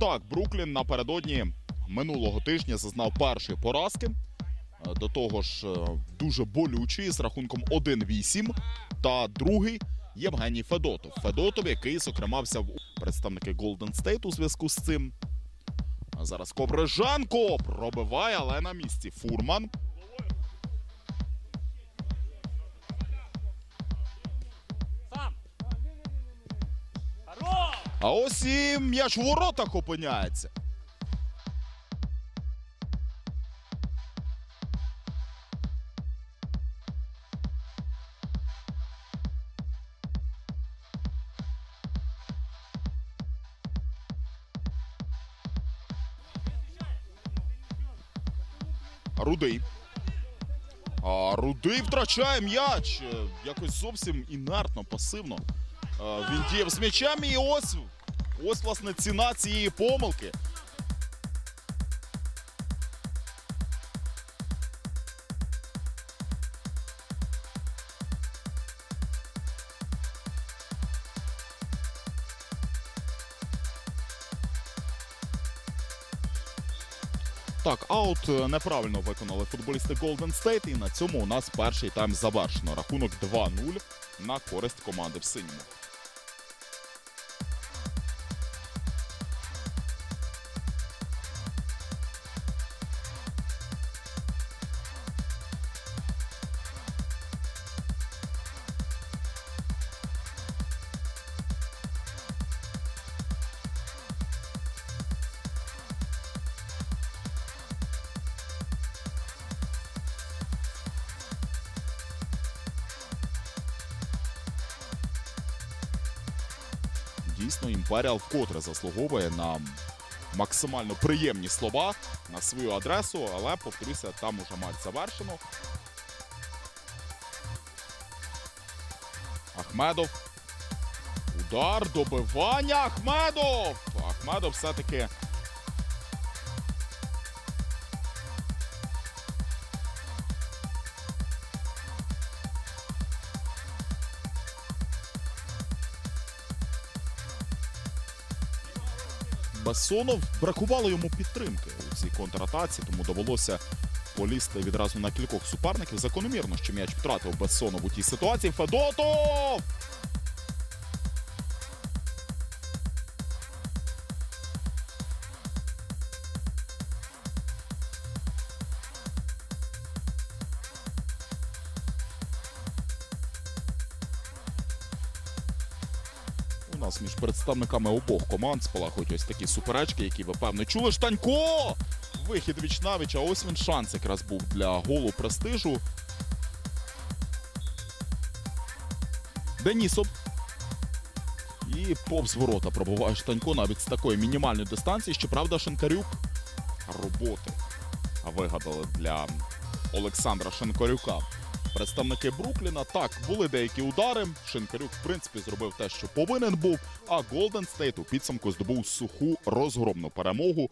Так, Бруклін напередодні минулого тижня зазнав першої поразки. Е, До того ж, е, дуже болючий з рахунком 1-8. Та другий Євгеній Федотов. Федотов, який, зокрема, взяв представники Golden State у зв'язку з цим. Зараз Кобрижанко пробиває, але на місці Фурман. А ось і м'яч у воротах опиняється. Рудий. А Рудий втрачає м'яч. Е, Якось зовсім інертно, пасивно. Він діяв з м'ячами і ось, ось власне ціна цієї помилки. Так, аут е, неправильно виконали футболісти Golden State, і на цьому у нас перший тайм завершено. Рахунок 2-0 на користь команди в синьому. Дійсно, Імперіал вкотре заслуговує на максимально приємні слова на свою адресу, але повторюся, там уже матч завершено. Ахмедов. Удар, добивання. Ахмедов! Ахмедов все-таки Басонов бракувало йому підтримки у цій контратаці, тому довелося полізти відразу на кількох суперників. Закономірно, що м'яч втратив Басонов у тій ситуації. Федотов! Нас між представниками обох команд спалахують ось такі суперечки, які ви певно чули. Штанько! Вихід віч навіч, а ось він шанс якраз був для голу престижу. Денісов. І повз ворота пробуває Штанько навіть з такої мінімальної дистанції. Щоправда, Шинкарюк роботи вигадали для Олександра Шинкарюка. Представники Брукліна так були деякі удари. Шинкарюк, в принципі, зробив те, що повинен був. А Голден Стейт у підсумку здобув суху розгромну перемогу